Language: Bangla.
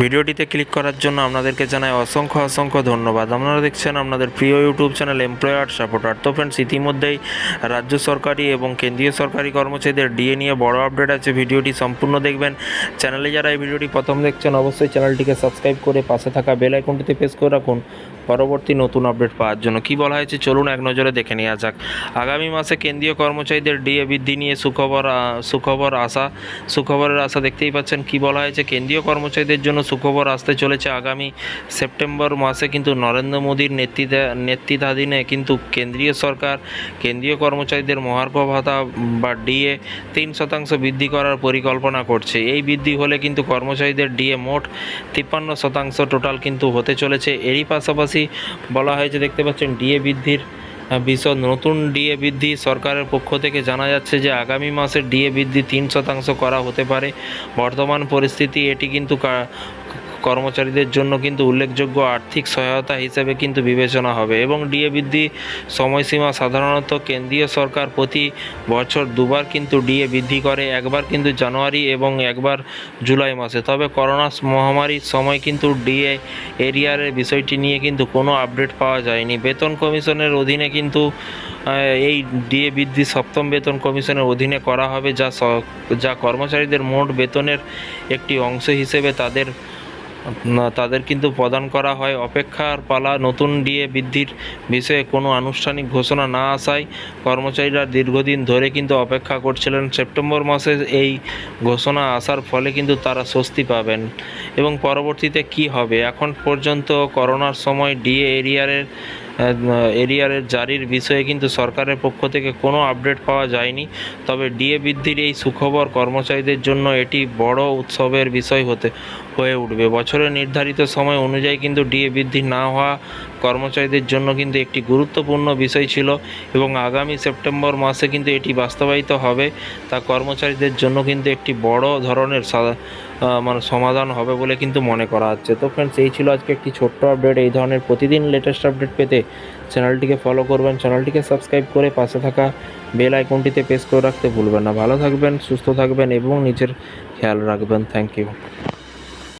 ভিডিওটিতে ক্লিক করার জন্য আপনাদেরকে জানাই অসংখ্য অসংখ্য ধন্যবাদ। আপনারা দেখছেন আপনাদের প্রিয় ইউটিউব চ্যানেল এমপ্লয়ার সাপোর্টার তো ফ্রেন্ডস ইতিমধ্যেই রাজ্য সরকারি এবং কেন্দ্রীয় সরকারি কর্মচারীদের ডিএ নিয়ে বড় আপডেট আছে। ভিডিওটি সম্পূর্ণ দেখবেন। চ্যানেলে যারা এই ভিডিওটি প্রথম দেখছেন, অবশ্যই চ্যানেলটিকে সাবস্ক্রাইব করে পাশে থাকা বেল আইকনটিতে প্রেস করে রাখুন। পরবর্তী নতুন আপডেট পাওয়ার জন্য। কি বলা হয়েছে? চলুন এক নজরে দেখে নেওয়া যাক। আগামী মাসে কেন্দ্রীয় কর্মচারীদের ডিএ বৃদ্ধি নিয়ে সুখবর সুখবর আশা সুখবরের আশা দেখতেই পাচ্ছেন। কি বলা হয়েছে? কেন্দ্রীয় কর্মচারীদের জন্য সুখবর আসতে চলেছে আগামী সেপ্টেম্বর মাসে, কিন্তু নরেন্দ্র মোদীর নেতৃত্বে, নেতৃত্বাধীনে কিন্তু কেন্দ্রীয় সরকার, কেন্দ্রীয় কর্মচারীদের মহার্ঘ ভাতা বা ডিএ তিন শতাংশ বৃদ্ধি করার পরিকল্পনা করছে। এই বৃদ্ধি হলে কিন্তু কর্মচারীদের ডিএ মোট তিপ্পান্ন শতাংশ টোটাল কিন্তু হতে চলেছে। এরই পাশাপাশি বলা হয়েছে, দেখতে পাচ্ছেন ডিএ বৃদ্ধির বিশদ নতুন ডিএ বৃদ্ধি সরকারের পক্ষ থেকে জানা যাচ্ছে যে আগামী মাসে ডিএ বৃদ্ধি তিন শতাংশ করা হতে পারে। বর্তমান পরিস্থিতি এটি কিন্তু কর্মচারীদের জন্য কিন্তু উল্লেখযোগ্য আর্থিক সহায়তা হিসেবে কিন্তু বিবেচনা হবে এবং ডিএ বৃদ্ধি সময়সীমা সাধারণত কেন্দ্রীয় সরকার প্রতি বছর দুবার কিন্তু ডিএ বৃদ্ধি করে, একবার কিন্তু জানুয়ারি এবং একবার জুলাই মাসে। তবে করোনা মহামারীর সময় কিন্তু ডিএ এরিয়ারের বিষয়টি নিয়ে কিন্তু কোনো আপডেট পাওয়া যায়নি। বেতন কমিশনের অধীনে কিন্তু এই ডিএ বৃদ্ধি সপ্তম বেতন কমিশনের অধীনে করা হবে, যা যা কর্মচারীদের মোট বেতনের একটি অংশ হিসেবে তাদের তাদের কিন্তু প্রদান করা হয় অপেক্ষার পালা, নতুন ডিএ বৃদ্ধির বিষয়ে কোনো আনুষ্ঠানিক ঘোষণা না আসায়। কর্মচারীরা দীর্ঘদিন ধরে কিন্তু অপেক্ষা করছিলেন। সেপ্টেম্বর মাসে এই ঘোষণা আসার ফলে কিন্তু তারা স্বস্তি পাবেন। এবং পরবর্তীতে কি হবে? এখন পর্যন্ত করোনার সময় ডিএ এরিয়ারের এরিয়ারের জারির বিষয়ে কিন্তু সরকারের পক্ষ থেকে কোনো আপডেট পাওয়া যায়নি। তবে ডিএ বৃদ্ধির এই সুখবর কর্মচারীদের জন্য এটি বড় উৎসবের বিষয় হতে, হয়ে উঠবে। বছরের নির্ধারিত সময় অনুযায়ী কিন্তু ডিএ বৃদ্ধি না হওয়া কর্মচারীদের জন্য কিন্তু একটি গুরুত্বপূর্ণ বিষয় ছিল এবং আগামী সেপ্টেম্বর মাসে কিন্তু এটি বাস্তবায়িত হবে। তা কর্মচারীদের জন্য কিন্তু একটি বড় ধরনের মানে সমাধান হবে বলে কিন্তু মনে করা হচ্ছে। তো ফ্রেন্ডস এই ছিল আজকে একটি ছোট্ট আপডেট এই ধরনের প্রতিদিন লেটেস্ট আপডেট পেতে চ্যানেলটিকে ফলো করবেন চ্যানেলটিকে সাবস্ক্রাইব করে পাশে থাকা বেল আইকনটিতে প্রেস করে রাখতে ভুলবেন না। ভালো থাকবেন, সুস্থ থাকবেন এবং নিজের খেয়াল রাখবেন। Thank you